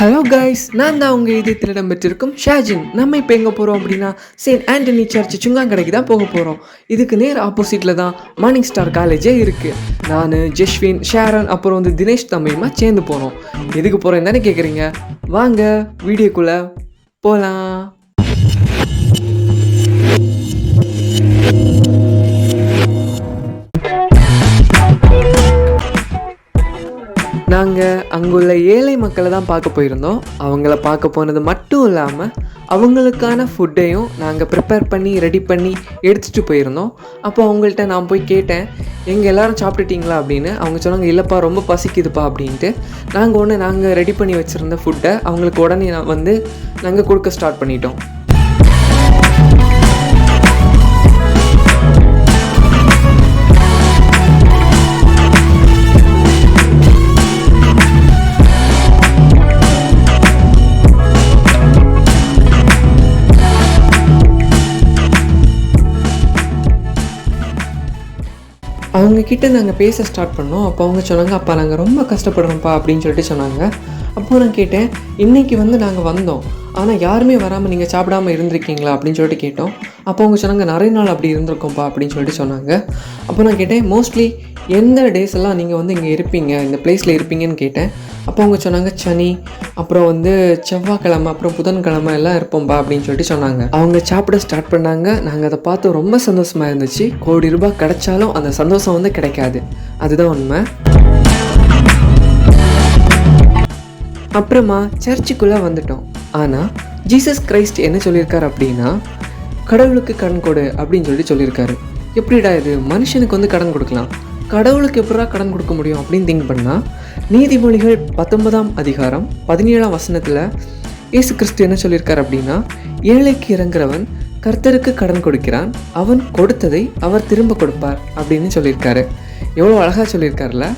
Hello guys நான் தான் உங்கள் இதயத்தில் இடம்பெற்றிருக்கும் ஷாஜின். நம்ம இப்போ எங்கே போகிறோம் அப்படின்னா செயின்ட் ஆண்டனி சர்ச் சுங்காங்கடைக்கு தான் போக போகிறோம் இதுக்கு நேர் ஆப்போசிட்டில் தான் மார்னிங் ஸ்டார் காலேஜே இருக்குது நான் ஜெஷ்வின் ஷேரன் அப்புறம் வந்து தினேஷ் தம்பியுமா சேர்ந்து போகிறோம் எதுக்கு போகிறேன் தானே கேட்குறீங்க வாங்க வீடியோக்குள்ளே போகலாம் அங்குள்ள ஏழை மக்களை தான் பார்க்க போயிருந்தோம். அவங்கள பார்க்க போனது மட்டும் இல்லாமல் அவங்களுக்கான ஃபுட்டையும் நாங்கள் ப்ரிப்பேர் பண்ணி ரெடி பண்ணி எடுத்துகிட்டு போயிருந்தோம். அப்போ அவங்கள்ட்ட நான் போய் கேட்டேன் எங்கள் எல்லாரும் சாப்பிட்டுட்டிங்களா? அப்படின்னு. அவங்க சொன்னாங்க இல்லைப்பா ரொம்ப பசிக்குதுப்பா அப்படின்ட்டு. நாங்கள் ஒன்று நாங்கள் ரெடி பண்ணி வச்சுருந்த ஃபுட்டை அவங்களுக்கு உடனே நான் வந்து நாங்கள் கொடுக்க ஸ்டார்ட் பண்ணிட்டோம். அவங்கக்கிட்ட நாங்கள் பேச ஸ்டார்ட் பண்ணோம். அப்போ அவங்க சொன்னாங்க அப்பா நாங்கள் ரொம்ப கஷ்டப்படுறோம்ப்பா அப்படின்னு சொல்லிட்டு சொன்னாங்க. அப்போ நான் கேட்டேன் இன்றைக்கி வந்து நாங்கள் வந்தோம். ஆனால் யாருமே வராமல் நீங்கள் சாப்பிடாம இருந்திருக்கீங்களா? அப்படின்னு சொல்லிட்டு கேட்டோம். அப்போ அவங்க சொன்னாங்க நிறைய நாள் அப்படி இருந்திருக்கோம்ப்பா அப்படின்னு சொல்லிட்டு சொன்னாங்க. அப்போ நான் கேட்டேன் மோஸ்ட்லி எந்த டேஸ் எல்லாம் நீங்கள் வந்து இங்கே இருப்பீங்க? இந்த பிளேஸில் இருப்பீங்கன்னு கேட்டேன். அப்போ அவங்க சொன்னாங்க சனி அப்புறம் வந்து செவ்வாய்க்கிழமை அப்புறம் புதன்கிழமை எல்லாம் இருப்போம்பா அப்படின்னு சொல்லிட்டு சொன்னாங்க. அவங்க சாப்பிட ஸ்டார்ட் பண்ணாங்க. நாங்கள் அதை பார்த்து ரொம்ப சந்தோஷமாக இருந்துச்சு. கோடி ரூபாய் கிடைச்சாலும் அந்த சந்தோஷம் வந்து கிடைக்காது. அதுதான் உண்மை. அப்புறமா சர்ச்சுக்குள்ளே வந்துட்டோம். ஆனால் ஜீசஸ் கிரைஸ்ட் என்ன சொல்லியிருக்காரு அப்படின்னா கடவுளுக்கு கடன் கொடு அப்படின்னு சொல்லிட்டு சொல்லியிருக்காரு. எப்படிடா இது? மனுஷனுக்கு வந்து கடன் கொடுக்கலாம். கடவுளுக்கு எப்படா கடன் கொடுக்க முடியும் அப்படின்னு திங்க் பண்ணால் நீதிமொழிகள் பத்தொன்பதாம் அதிகாரம் பதினேழாம் வசனத்தில் இயேசு கிறிஸ்து என்ன சொல்லியிருக்கார் அப்படின்னா ஏழைக்கு இறங்குறவன் கர்த்தருக்கு கடன் கொடுக்கிறான் அவன் கொடுத்ததை அவர் திரும்ப கொடுப்பார் அப்படின்னு சொல்லியிருக்காரு. எவ்வளோ அழகாக சொல்லியிருக்காருல்ல?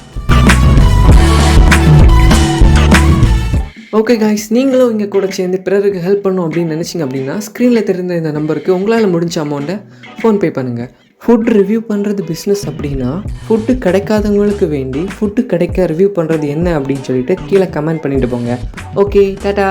ஓகே காய்ஸ் நீங்களும் இங்கே கூட சேர்ந்து பிறருக்கு ஹெல்ப் பண்ணும் அப்படின்னு நினச்சிங்க அப்படின்னா ஸ்க்ரீனில் தெரிந்த இந்த நம்பருக்கு உங்களால் முடிஞ்ச அமௌண்ட்டை ஃபோன்பே பண்ணுங்கள் ஃபுட் ரிவ்யூ பண்ணுறது பிஸ்னஸ் அப்படின்னா ஃபுட்டு கிடைக்காதவங்களுக்கு வேண்டி ஃபுட்டு கிடைக்க ரிவ்யூ பண்ணுறது என்ன அப்படின்னு சொல்லிட்டு கீழே கமெண்ட் பண்ணிட்டு போங்க. Okay tata